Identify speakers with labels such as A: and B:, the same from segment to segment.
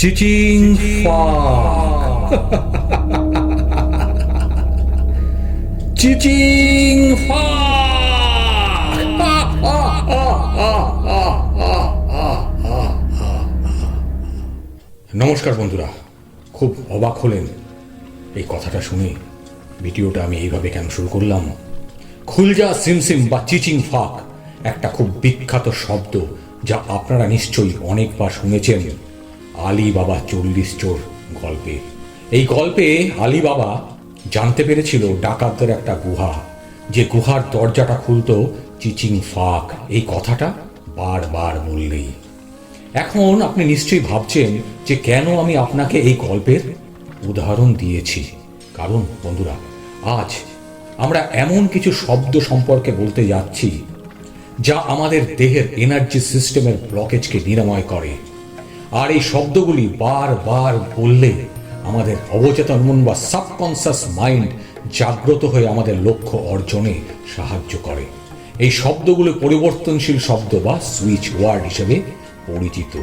A: চিচিং চিচিং নমস্কার বন্ধুরা, খুব অবাক হলেন এই কথাটা শুনে। ভিডিওটা আমি এইভাবে কেন শুরু করলাম? খুলজা সিমসিম বা চিচিং ফাক, একটা খুব বিখ্যাত শব্দ যা আপনারা নিশ্চয়ই অনেকবার শুনেছেন। আলী বাবা চল্লিশ চোর গল্পে। এই গল্পে আলী বাবা জানতে পেরেছিল ডাকাতদের একটা গুহা, যে গুহার দরজাটা খুলতো চিচিং ফাঁক। এই কথাটা বারবার বললেই। এখন আপনি নিশ্চয়ই ভাবছেন যে কেন আমি আপনাকে এই গল্পের উদাহরণ দিয়েছি। কারণ, বন্ধুরা, আজ আমরা এমন কিছু শব্দ সম্পর্কে বলতে যাচ্ছি, যা আমাদের দেহের এনার্জি সিস্টেমের ব্লকেজকে নিরাময় করে। আর এই শব্দগুলি বারবার বললে আমাদের অবচেতন মন বা সাবকনসিয়াস মাইন্ড জাগ্রত হয়ে আমাদের লক্ষ্য অর্জনে সাহায্য করে। এই শব্দগুলো পরিবর্তনশীল শব্দ বা সুইচ ওয়ার্ড হিসেবে পরিচিত।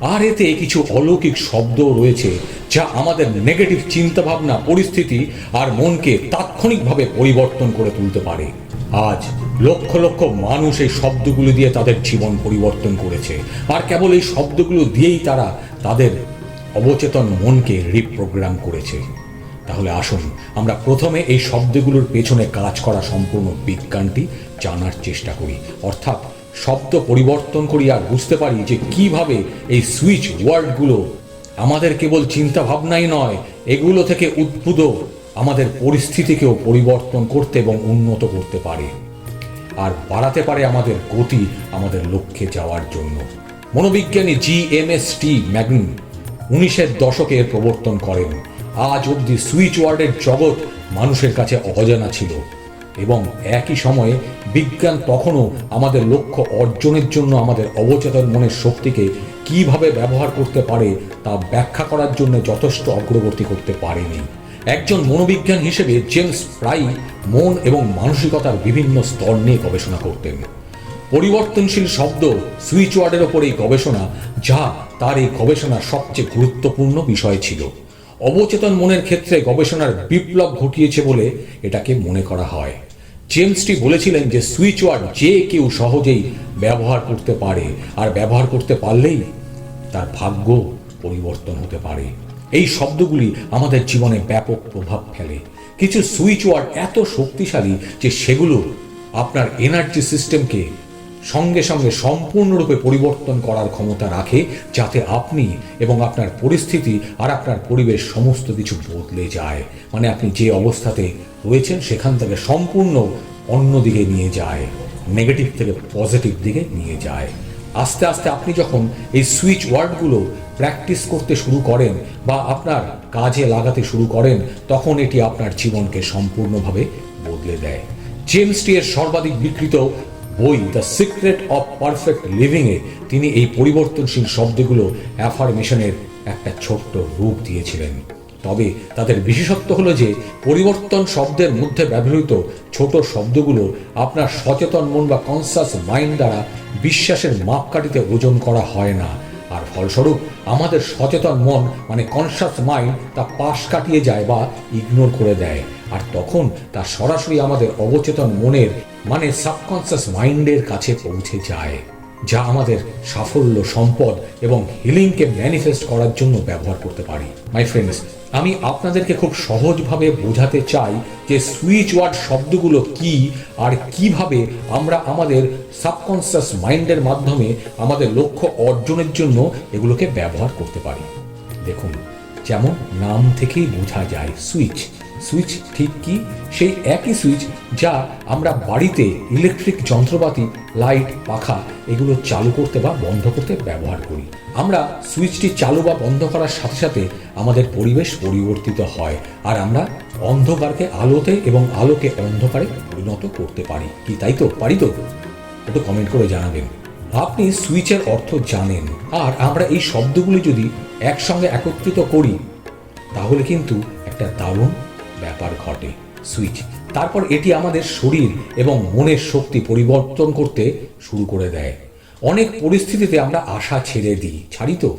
A: আর এতে কিছু অলৌকিক শব্দ রয়েছে যা আমাদের নেগেটিভ চিন্তাভাবনা, পরিস্থিতি আর মনকে তাৎক্ষণিকভাবে পরিবর্তন করে তুলতে পারে। আজ লক্ষ লক্ষ মানুষ এই শব্দগুলো দিয়ে তাদের জীবন পরিবর্তন করেছে। আর কেবল এই শব্দগুলো দিয়েই তারা তাদের অবচেতন মনকে রিপ্রোগ্রাম করেছে। তাহলে আসুন, আমরা প্রথমে এই শব্দগুলোর পেছনে কাজ করা সম্পূর্ণ বিজ্ঞানটি জানার চেষ্টা করি। অর্থাৎ শব্দ পরিবর্তন করি আর বুঝতে পারি যে কীভাবে এই সুইচ ওয়ার্ডগুলো আমাদের কেবল চিন্তা ভাবনাই নয়, এগুলো থেকে উদ্ভূত আমাদের পরিস্থিতিকেও পরিবর্তন করতে এবং উন্নত করতে পারে। আর বাড়াতে পারে আমাদের গতি আমাদের লক্ষ্যে যাওয়ার জন্য। মনোবিজ্ঞানী জি এম এস টি ম্যাগন উনিশের দশকে প্রবর্তন করেন। আজ অবধি সুইচ ওয়ার্ডের জগৎ মানুষের কাছে অজানা ছিল এবং একই সময়ে বিজ্ঞান তখনও আমাদের লক্ষ্য অর্জনের জন্য আমাদের অবচেতন মনের শক্তিকে কীভাবে ব্যবহার করতে পারে তা ব্যাখ্যা করার জন্য যথেষ্ট অগ্রগতি করতে পারেনি। একজন মনোবিজ্ঞান হিসেবে জেমস প্রাই মন এবং মানসিকতার বিভিন্ন স্তর নিয়ে গবেষণা করতেন। পরিবর্তনশীল শব্দ সুইচ ওয়ার্ডের ওপর এই গবেষণা, যা তার এই গবেষণার সবচেয়ে গুরুত্বপূর্ণ বিষয় ছিল। অবচেতন মনের ক্ষেত্রে গবেষণার বিপ্লব ঘটিয়েছে বলে এটাকে মনে করা হয়। জেমসটি বলেছিলেন যে সুইচ ওয়ার্ড যে কেউ সহজেই ব্যবহার করতে পারে, আর ব্যবহার করতে পারলেই তার ভাগ্য পরিবর্তন হতে পারে। এই শব্দগুলি আমাদের জীবনে ব্যাপক প্রভাব ফেলে। কিছু সুইচ ওয়ার্ড এত শক্তিশালী যে সেগুলো আপনার এনার্জি সিস্টেমকে সঙ্গে সঙ্গে সম্পূর্ণরূপে পরিবর্তন করার ক্ষমতা রাখে, যাতে আপনি এবং আপনার পরিস্থিতি আর আপনার পরিবেশ সমস্ত কিছু বদলে যায়। মানে আপনি যে অবস্থাতে রয়েছেন, সেখান থেকে সম্পূর্ণ অন্য দিকে নিয়ে যায় নেগেটিভ থেকে পজিটিভ দিকে নিয়ে যায়। আস্তে আস্তে আপনি যখন এই সুইচ ওয়ার্ডগুলো প্র্যাকটিস করতে শুরু করেন বা আপনার কাজে লাগাতে শুরু করেন, তখন এটি আপনার জীবনকে সম্পূর্ণভাবে বদলে দেয়। জেমস টি এর সর্বাধিক বিকৃত বই, দ্য সিক্রেট অফ পারফেক্ট লিভিংয়ে তিনি এই পরিবর্তনশীল শব্দগুলো অ্যাফার্মেশনের একটা ছোট্ট রূপ দিয়েছিলেন। তবে তাদের বিশেষত্ব হলো যে, পরিবর্তন শব্দের মধ্যে ব্যবহৃত ছোট শব্দগুলো আপনার সচেতন মন বা কনসাস মাইন্ড দ্বারা বিশ্বাসের মাপকাঠিতে ওজন করা হয় না। ফলস্বরূপ আমাদের সচেতন মন মানে কনসাস মাইন্ড তা পাশ কাটিয়ে যায় বা ইগনোর করে দেয়। আর তখন তা সরাসরি আমাদের অবচেতন মনের মানে সাবকনসাস মাইন্ডের কাছে পৌঁছে যায়। যা আমাদের সাফল্য, সম্পদ এবং হিলিংকে ম্যানিফেস্ট করার জন্য ব্যবহার করতে পারি। মাই ফ্রেন্ডস আমি আপনাদেরকে খুব সহজভাবে বোঝাতে চাই যে সুইচ ওয়ার্ড শব্দগুলো কি আর কীভাবে আমরা আমাদের সাবকনসিয়াস মাইন্ডের মাধ্যমে আমাদের লক্ষ্য অর্জনের জন্য এগুলোকে ব্যবহার করতে পারি। দেখুন, যেমন নাম থেকেই বোঝা যায় সুইচ সুইচ ঠিক কি? সেই একই সুইচ যা আমরা বাড়িতে ইলেকট্রিক যন্ত্রপাতি, লাইট, পাখা এগুলো চালু করতে বা বন্ধ করতে ব্যবহার করি। আমরা সুইচটি চালু বা বন্ধ করার সাথে সাথে আমাদের পরিবেশ পরিবর্তিত হয় আর আমরা অন্ধকারকে আলোতে এবং আলোকে অন্ধকারে পরিণত করতে পারি। কি তাই তো? পারি তো? একটু কমেন্ট করে জানাবেন। আপনি সুইচের অর্থ জানেন আর আমরা এই শব্দগুলি যদি একসঙ্গে একত্রিত করি, তাহলে কিন্তু একটা দারুণ ব্যাপার ঘটে। সুইচ। তারপর এটি আমাদের শরীর এবং মনের শক্তি পরিবর্তন করতে শুরু করে দেয়। অনেক পরিস্থিতিতে আমরা আশা ছেড়ে দিই। ছাড়ি তো?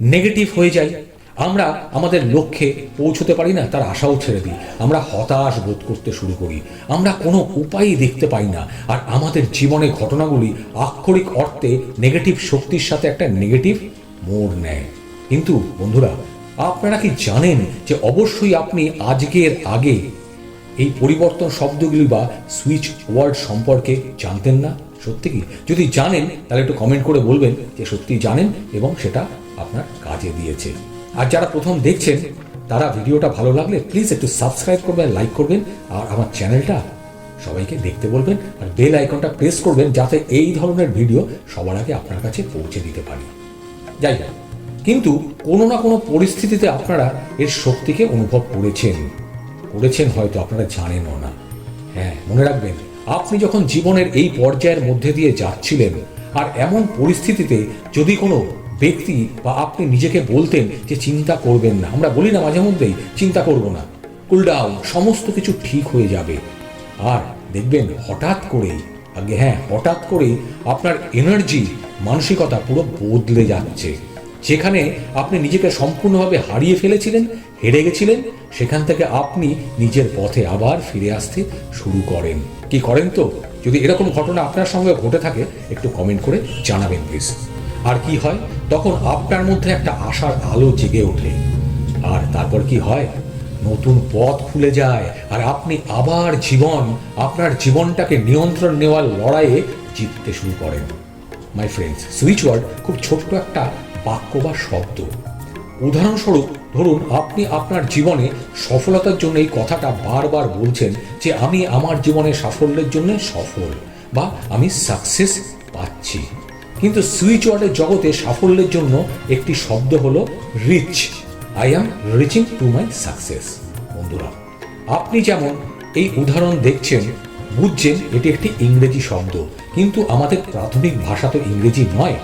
A: নেগেটিভ হয়ে যাই। আমরা আমাদের লক্ষ্যে পৌঁছতে পারি না, তার আশাও ছেড়ে দিই। আমরা হতাশ বোধ করতে শুরু করি। আমরা কোনো উপায়ই দেখতে পাই না। আর আমাদের জীবনে ঘটনাগুলি আক্ষরিক অর্থে নেগেটিভ শক্তির সাথে একটা নেগেটিভ মোড় নেয়। কিন্তু বন্ধুরা আপনারা কি জানেন যে অবশ্যই আপনি আজকের আগে এই পরিবর্তন শব্দগুলি বা সুইচ ওয়ার্ড সম্পর্কে জানতেন না? সত্যি কি? যদি জানেন, তাহলে একটু কমেন্ট করে বলবেন যে সত্যি জানেন এবং সেটা আপনার কাজে দিয়েছে। আর যারা প্রথম দেখছেন, তারা ভিডিওটা ভালো লাগলে প্লিজ একটু সাবস্ক্রাইব করবেন লাইক করবেন, আর আমার চ্যানেলটা সবাইকে দেখতে বলবেন, আর বেল আইকনটা প্রেস করবেন, যাতে এই ধরনের ভিডিও সবার আগে আপনার কাছে পৌঁছে দিতে পারি। যাই হোক। কিন্তু কোনো না কোনো পরিস্থিতিতে আপনারা এর শক্তিকে অনুভব করেছেন। করেছেন হয়তো, আপনারা জানেনও না। হ্যাঁ মনে রাখবেন, আপনি যখন জীবনের এই পর্যায়ের মধ্যে দিয়ে যাচ্ছিলেন, আর এমন পরিস্থিতিতে যদি কোনো ব্যক্তি বা আপনি নিজেকে বলতেন যে চিন্তা করবেন না, আমরা বলি না মাঝে মধ্যেই, চিন্তা করব না কুল ডাউন সমস্ত কিছু ঠিক হয়ে যাবে। আর দেখবেন, হঠাৎ করেই, আগে হ্যাঁ হঠাৎ করেই আপনার এনার্জি মানসিকতা পুরো বদলে যাচ্ছে। যেখানে আপনি নিজেকে সম্পূর্ণভাবে হারিয়ে ফেলেছিলেন, হেরে গেছিলেন, সেখান থেকে আপনি নিজের পথে আবার ফিরে আসতে শুরু করেন। কি করেন তো? যদি এরকম ঘটনা আপনার সঙ্গে ঘটে থাকে, একটু কমেন্ট করে জানাবেন প্লিজ আর কি হয়? তখন আপনার মধ্যে একটা আশার আলো জেগে ওঠে। আর তারপর কি হয়? নতুন পথ খুলে যায়, আর আপনি আবার জীবন, আপনার জীবনটাকে নিয়ন্ত্রণ নেওয়ার লড়াইয়ে জিততে শুরু করেন। মাই ফ্রেন্ডস সুইচ ওয়ার্ড খুব ছোট্ট একটা বাক্য বা শব্দ। উদাহরণস্বরূপ, ধরুন, আপনি আপনার জীবনে সফলতার জন্য এই কথাটা বারবার বলছেন যে, আমি আমার জীবনে সাফল্যের জন্য সফল বা আমি সাকসেস পাচ্ছি। কিন্তু সুইচ ওয়ার্ডের জগতে সাফল্যের জন্য একটি শব্দ হলো reach I am reaching to my success বন্ধুরা, আপনি যেমন এই উদাহরণ দেখছেন, বুঝছেন এটি একটি ইংরেজি শব্দ, কিন্তু আমাদের প্রাথমিক ভাষা তো ইংরেজি নয়,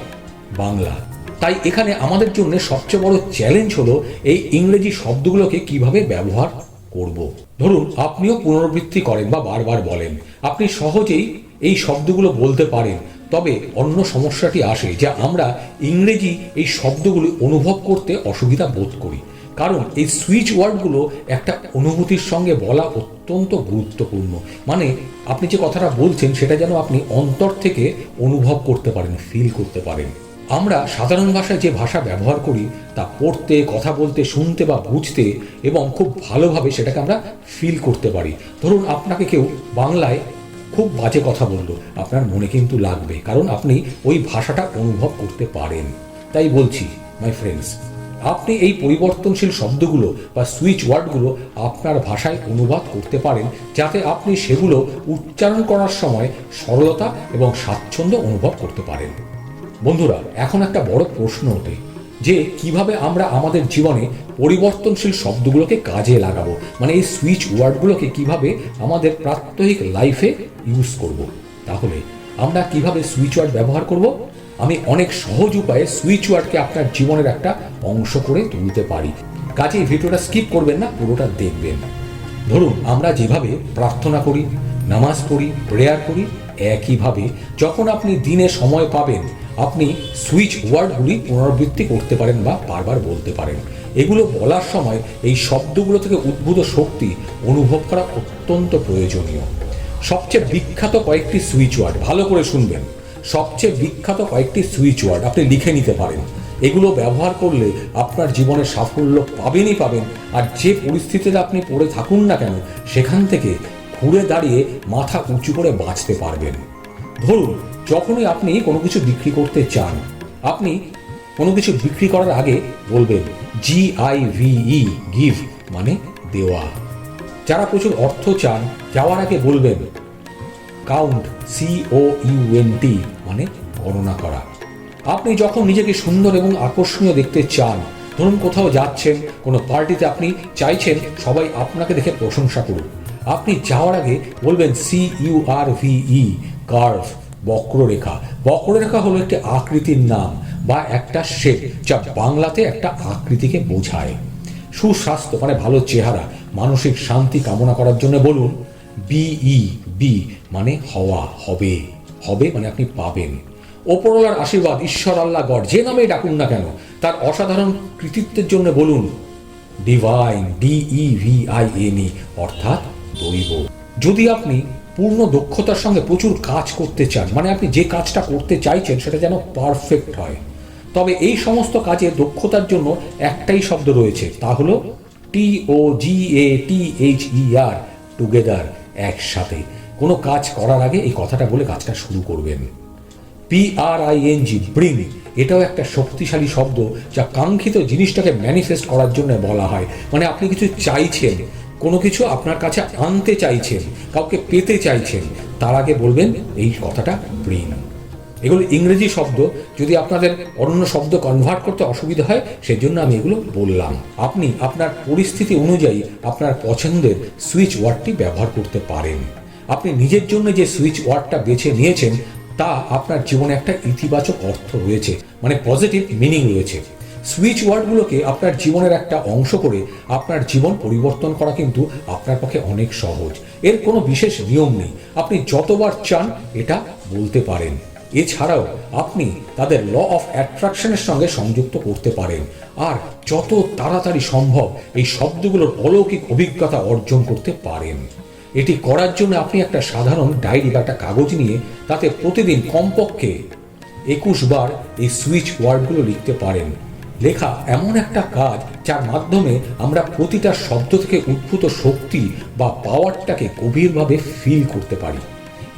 A: বাংলা। তাই এখানে আমাদের জন্য সবচেয়ে বড় চ্যালেঞ্জ হলো এই ইংরেজি শব্দগুলোকে কীভাবে ব্যবহার করব। ধরুন, আপনিও পুনরাবৃত্তি করেন বা বারবার বলেন। আপনি সহজেই এই শব্দগুলো বলতে পারেন। তবে অন্য সমস্যাটি আসে যে আমরা ইংরেজি এই শব্দগুলি অনুভব করতে অসুবিধা বোধ করি। কারণ এই সুইচ ওয়ার্ডগুলো একটা অনুভূতির সঙ্গে বলা অত্যন্ত গুরুত্বপূর্ণ। মানে আপনি যে কথাটা বলছেন, সেটা যেন আপনি অন্তর থেকে অনুভব করতে পারেন ফিল করতে পারেন। আমরা সাধারণ ভাষায় যে ভাষা ব্যবহার করি, তা পড়তে, কথা বলতে, শুনতে বা বুঝতে এবং খুব ভালোভাবে সেটাকে আমরা ফিল করতে পারি। ধরুন, আপনাকে কেউ বাংলায় খুব বাজে কথা বলল, আপনার মনে কিন্তু লাগবে, কারণ আপনি ওই ভাষাটা অনুভব করতে পারেন। তাই বলছি মাই ফ্রেন্ডস আপনি এই পরিবর্তনশীল শব্দগুলো বা সুইচ ওয়ার্ডগুলো আপনার ভাষায় অনুবাদ করতে পারেন, যাতে আপনি সেগুলো উচ্চারণ করার সময় সরলতা এবং স্বাচ্ছন্দ্য অনুভব করতে পারেন। বন্ধুরা, এখন একটা বড় প্রশ্ন ওঠে যে কীভাবে আমরা আমাদের জীবনে পরিবর্তনশীল শব্দগুলোকে কাজে লাগাবো? মানে এই সুইচ ওয়ার্ডগুলোকে কীভাবে আমাদের প্রাত্যহিক লাইফে ইউজ করব। তাহলে আমরা কীভাবে সুইচ ওয়ার্ড ব্যবহার করব? আমি অনেক সহজ উপায়ে সুইচ ওয়ার্ডকে আপনার জীবনের একটা অংশ করে তুলতে পারি। কাজেই ভিডিওটা স্কিপ করবেন না, পুরোটা দেখবেন। ধরুন, আমরা যেভাবে প্রার্থনা করি, নামাজ পড়ি প্রেয়ার করি, একইভাবে যখন আপনি দিনে সময় পাবেন আপনি সুইচ ওয়ার্ডগুলি পুনরাবৃত্তি করতে পারেন বা বারবার বলতে পারেন। এগুলো বলার সময় এই শব্দগুলো থেকে উদ্ভূত শক্তি অনুভব করা অত্যন্ত প্রয়োজনীয়। সবচেয়ে বিখ্যাত কয়েকটি সুইচ ওয়ার্ড ভালো করে শুনবেন। সবচেয়ে বিখ্যাত কয়েকটি সুইচ ওয়ার্ড আপনি লিখে নিতে পারেন। এগুলো ব্যবহার করলে আপনার জীবনে সাফল্য পাবেনই পাবেন আর যে পরিস্থিতিতে আপনি পড়ে থাকুন না কেন, সেখান থেকে ঘুরে দাঁড়িয়ে মাথা উঁচু করে বাঁচতে পারবেন। ধরুন যখনই আপনি কোনো কিছু বিক্রি করতে চান, আপনি কোনো কিছু বিক্রি করার আগে বলবেন জি আই ভিই গিভ মানে দেওয়া। যারা প্রচুর অর্থ চান, যাওয়ার আগে বলবেন কাউন্ট সি ও ইউএনটি মানে গণনা করা। আপনি যখন নিজেকে সুন্দর এবং আকর্ষণীয় দেখতে চান, ধরুন কোথাও যাচ্ছেন, কোনো পার্টিতে আপনি চাইছেন, সবাই আপনাকে দেখে প্রশংসা করুন। আপনি যাওয়ার আগে বলবেন সি ইউ আর ভিই কার্ভ বক্ররেখা। বক্ররেখা হলো একটি আকৃতির নাম বা একটা শেপ যা বাংলাতে একটা আকৃতিকে বোঝায়। সুস্বাস্থ্য মানে ভালো চেহারা, মানসিক শান্তি কামনা করার জন্য বলুন বিই বি মানে হওয়া, হবে। হবে মানে আপনি পাবেন। ওপরওয়ালার আশীর্বাদ, ঈশ্বর আল্লাহ গড, যে নামেই ডাকুন না কেন, তার অসাধারণ কৃতিত্বের জন্য বলুন divine D I V I N E অর্থাৎ দৈব। যদি আপনি পূর্ণ দক্ষতার সঙ্গে প্রচুর কাজ করতে চান মানে আপনি যে কাজটা করতে চাইছেন সেটা যেন পারফেক্ট হয়, তবে এই সমস্ত কাজে দক্ষতার জন্য একটাই শব্দ রয়েছে, তা হলো টি ও জি এ T H E are together একসাথে। কোনো কাজ করার আগে এই কথাটা বলে কাজটা শুরু করবেন। P R I N G bring এটাও একটা শক্তিশালী শব্দ যা কাঙ্ক্ষিত জিনিসটাকে ম্যানিফেস্ট করার জন্য বলা হয়। মানে আপনি কিছু চাইছেন কোনো কিছু আপনার কাছে আনতে চাইছেন, কাউকে পেতে চাইছেন, তার আগে বলবেন এই কথাটা ব্রিং এগুলো ইংরেজি শব্দ, যদি আপনাদের অন্য শব্দ কনভার্ট করতে অসুবিধা হয়, সেজন্য আমি এগুলো বললাম। আপনি আপনার পরিস্থিতি অনুযায়ী আপনার পছন্দের সুইচ ওয়ার্ডটি ব্যবহার করতে পারেন। আপনি নিজের জন্য যে সুইচ ওয়ার্ডটা বেছে নিয়েছেন, তা আপনার জীবনে একটা ইতিবাচক অর্থ রয়েছে মানে পজিটিভ মিনিং রয়েছে। সুইচ ওয়ার্ডগুলোকে আপনার জীবনের একটা অংশ করে আপনার জীবন পরিবর্তন করা কিন্তু আপনার পক্ষে অনেক সহজ। এর কোনো বিশেষ নিয়ম নেই। আপনি যতবার চান এটা বলতে পারেন। এছাড়াও আপনি তাদের ল অফ অ্যাট্রাকশনের সঙ্গে সংযুক্ত করতে পারেন। আর যত তাড়াতাড়ি সম্ভব এই শব্দগুলোর অলৌকিক অভিজ্ঞতা অর্জন করতে পারেন। এটি করার জন্য আপনি একটা সাধারণ ডায়েরি বা একটা কাগজ নিয়ে তাতে প্রতিদিন কমপক্ষে একুশ বার এই সুইচ ওয়ার্ডগুলো লিখতে পারেন। লেখা এমন একটা কাজ যার মাধ্যমে আমরা প্রতিটা শব্দ থেকে উদ্ভূত শক্তি বা পাওয়ারটাকে গভীরভাবে ফিল করতে পারি।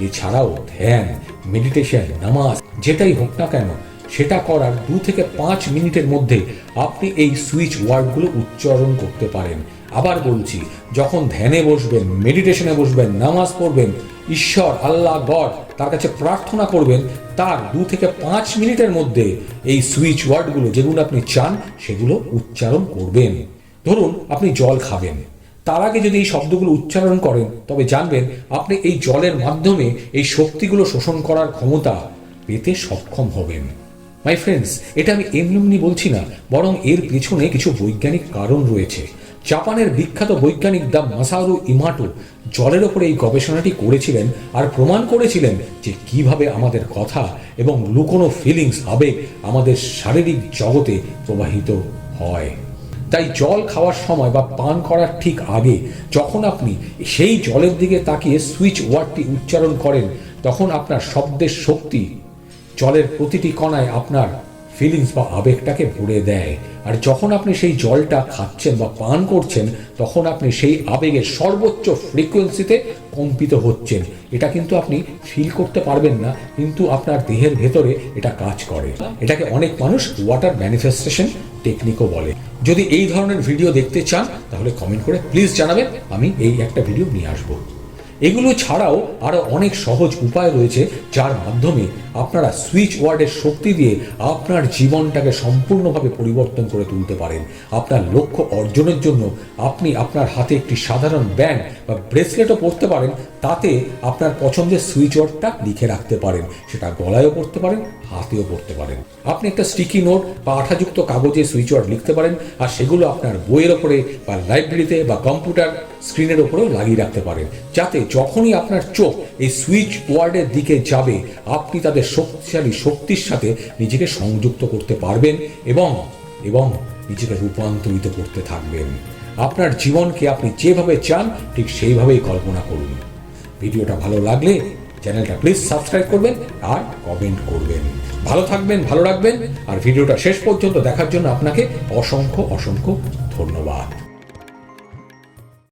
A: এছাড়াও ধ্যান মেডিটেশন নামাজ, যেটাই হোক না কেন, সেটা করার দু থেকে পাঁচ মিনিটের মধ্যে আপনি এই সুইচ ওয়ার্ডগুলো উচ্চারণ করতে পারেন। আবার বলছি, যখন ধ্যানে বসবেন মেডিটেশনে বসবেন, নামাজ পড়বেন ঈশ্বর, আল্লাহ গড, তার কাছে প্রার্থনা করবেন তার দু থেকে পাঁচ মিনিটের মধ্যে এই সুইচ ওয়ার্ডগুলো যেগুলো আপনি চান, সেগুলো উচ্চারণ করবেন। ধরুন, আপনি জল খাবেন। তার আগে যদি এই শব্দগুলো উচ্চারণ করেন, তবে জানবেন আপনি এই জলের মাধ্যমে এই শক্তিগুলো শোষণ করার ক্ষমতা পেতে সক্ষম হবেন। মাই ফ্রেন্ডস এটা আমি এমনি এমনি বলছি না, বরং এর পেছনে কিছু বৈজ্ঞানিক কারণ রয়েছে। জাপানের বিখ্যাত বৈজ্ঞানিক দা মাসারু ইমাটো জলের ওপরে এই গবেষণাটি করেছিলেন আর প্রমাণ করেছিলেন যে কীভাবে আমাদের কথা এবং লুকোনো ফিলিংস আবেগ আমাদের শারীরিক জগতে প্রবাহিত হয়। তাই জল খাওয়ার সময় বা পান করার ঠিক আগে যখন আপনি সেই জলের দিকে তাকিয়ে সুইচ ওয়ার্ডটি উচ্চারণ করেন, তখন আপনার শব্দের শক্তি জলের প্রতিটি কণায় আপনার ফিলিংস বা আবেগটাকে ভরে দেয়। আর যখন আপনি সেই জলটা খাচ্ছেন বা পান করছেন, তখন আপনি সেই আবেগের সর্বোচ্চ ফ্রিকোয়েন্সিতে কম্পিত হচ্ছেন। এটা কিন্তু আপনি ফিল করতে পারবেন না, কিন্তু আপনার দেহের ভেতরে এটা কাজ করে। এটাকে অনেক মানুষ ওয়াটার ম্যানিফেস্টেশন টেকনিকও বলে। যদি এই ধরনের ভিডিও দেখতে চান, তাহলে কমেন্ট করে প্লিজ জানাবেন, আমি এই একটা ভিডিও নিয়ে আসব। এগুলো ছাড়াও আরও অনেক সহজ উপায় রয়েছে, যার মাধ্যমে আপনারা সুইচ ওয়ার্ডের শক্তি দিয়ে আপনার জীবনটাকে সম্পূর্ণভাবে পরিবর্তন করে তুলতে পারেন। আপনার লক্ষ্য অর্জনের জন্য আপনি আপনার হাতে একটি সাধারণ ব্যান্ড বা ব্রেসলেটও পরতে পারেন, তাতে আপনার পছন্দের সুইচ ওয়ার্ডটা লিখে রাখতে পারেন। সেটা গলায়ও পড়তে পারেন, হাতেও পড়তে পারেন। আপনি একটা স্টিকি নোট বা আঠাযুক্ত কাগজে সুইচ ওয়ার্ড লিখতে পারেন আর সেগুলো আপনার বইয়ের ওপরে বা লাইব্রেরিতে বা কম্পিউটার স্ক্রিনের ওপরেও লাগিয়ে রাখতে পারেন। যাতে যখনই আপনার চোখ এই সুইচ ওয়ার্ডের দিকে যাবে, আপনি তাদের শক্তিশালী শক্তির সাথে নিজেকে সংযুক্ত করতে পারবেন এবং এবং নিজেকে রূপান্তরিত করতে থাকবেন। আপনার জীবনকে আপনি যেভাবে চান, ঠিক সেইভাবেই কল্পনা করুন। ভিডিওটা ভালো লাগলে চ্যানেলটা প্লিজ সাবস্ক্রাইব করবেন আর কমেন্ট করবেন। ভালো থাকবেন, ভালো রাখবেন। আর ভিডিওটা শেষ পর্যন্ত দেখার জন্য আপনাকে অসংখ্য অসংখ্য ধন্যবাদ।